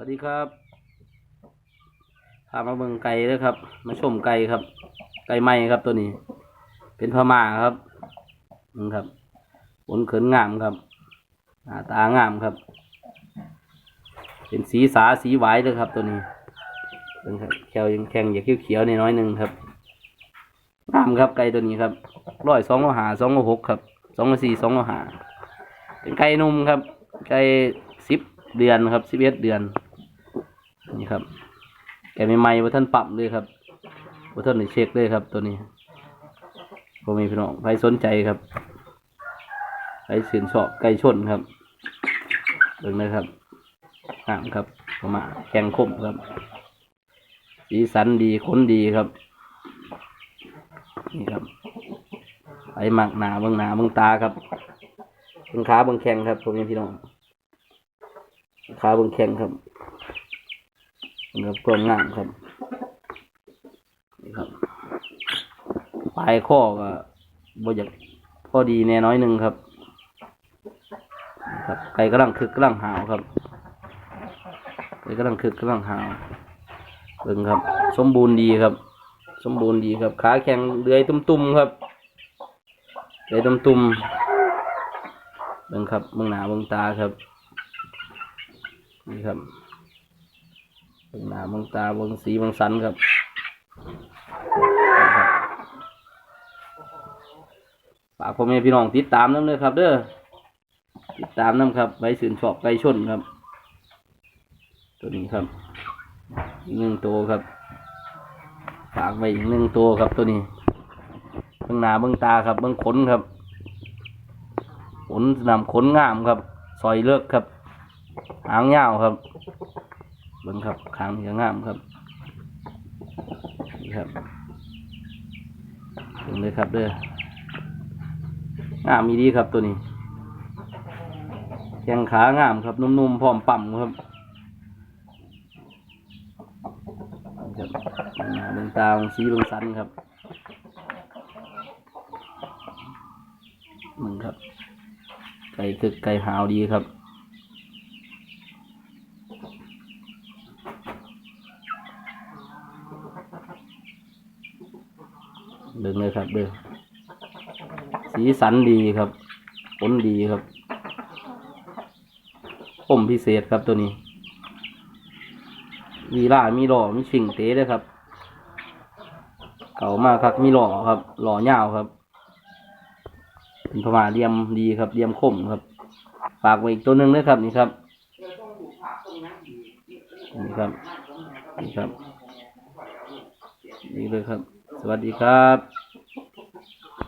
วัสดีครับพามาเบิ่งไก่เด้อครับ มาชมไก่ครับ ไก่ไหม้ครับตัวนี้ เป็นพม่าครับนี่ครับขนเขินงามครับหน้าตางามครับ เป็นสีสาสีหวายเลยครับ ตัวนี้เบิ่งครับแควยังแข็งอย่าเขียวๆนิดน้อยหนึ่งครับงามครับไก่ตัวนี้ครับร้อยสองโลหาสองโลหกครับสองโลสี่สองโลหาเป็นไก่นุ่มครับ ไก่สิบเดือนครับสิบเอ็ดเดือน นี่ครับ แกไม่ไม่ว่าท่านปรับเลยครับว่าท่านเช็คเลยครับ ตัวนี้ผมมีพี่น้องใครสนใจครับใครสินชอบไก่ชนครับเบิ่งนะครับงามครับประมาแข็งคมครับ สีสันดีขนดีครับ นี่ครับไปหมักหนาเบิ่งหนาเบิ่งตาครับเบิ่งขาเบิ่งแข้งครับผมมีพี่น้องขาเบิ่งแข้งครับ ครับความงามครับนี่ครับปลายข้อก็บ่อยากพอดีแน่น้อยหนึ่งครับนี่ครับไก่กำลังคึกกำลังหาวครับไก่กำลังคึกกำลังหาวเบิ่งครับ สมบูรณ์ดีครับ สมบูรณ์ดีครับ ขาแข็งเดือยตุ้มๆครับเดือยตุ้มๆเบิ่งครับเบิ่งหน้าเบิ่งตาครับนี่ครับ เบิ่งหน้าเบิ่งตาเบิ่งสีเบิ่งสันครับฝากพ่อแม่พี่น้องติดตามน้ำเลยครับ เด้อติดตามน้ำครับไว้สื่นชอบไก่ชนครับ ตัวนี้ครับอีกหนึ่งตัวครับฝากไว้อีกหนึ่งตัวครับตัวนี้เบิ่งหน้าเบิ่งตาครับเบิ่งขนครับขนนำขนงามครับซอยเลือกครับหางยาวครับ เบิ้งครับคางจะงามครับนี่ครับเบิ้งเลยครับเด้องามมีดีครับตัวนี้แข้งขางามครับนุ่มๆพร้อมปั่มครับครับเบิ่งหน้าเบิ้งตาเบิ่งสีเบิ้งสันครับมึงครับ ไก่คึกไก่หาวดีครับ เดินเลยครับเดินสีสันดีครับผลดีครับคมพิเศษครับตัวนี้ มีล่ามีหล่อมีชิงเตะด้วยครับ เก่ามากครับมีหล่อครับ หล่อยาวครับเป็นประมาเรียมดีครับเรียมคมครับ ฝากไว้อีกตัวหนึ่งด้วยครับนี่ครับนี่ครับนี่ครับนี่เลยครับ สวัสดีครับ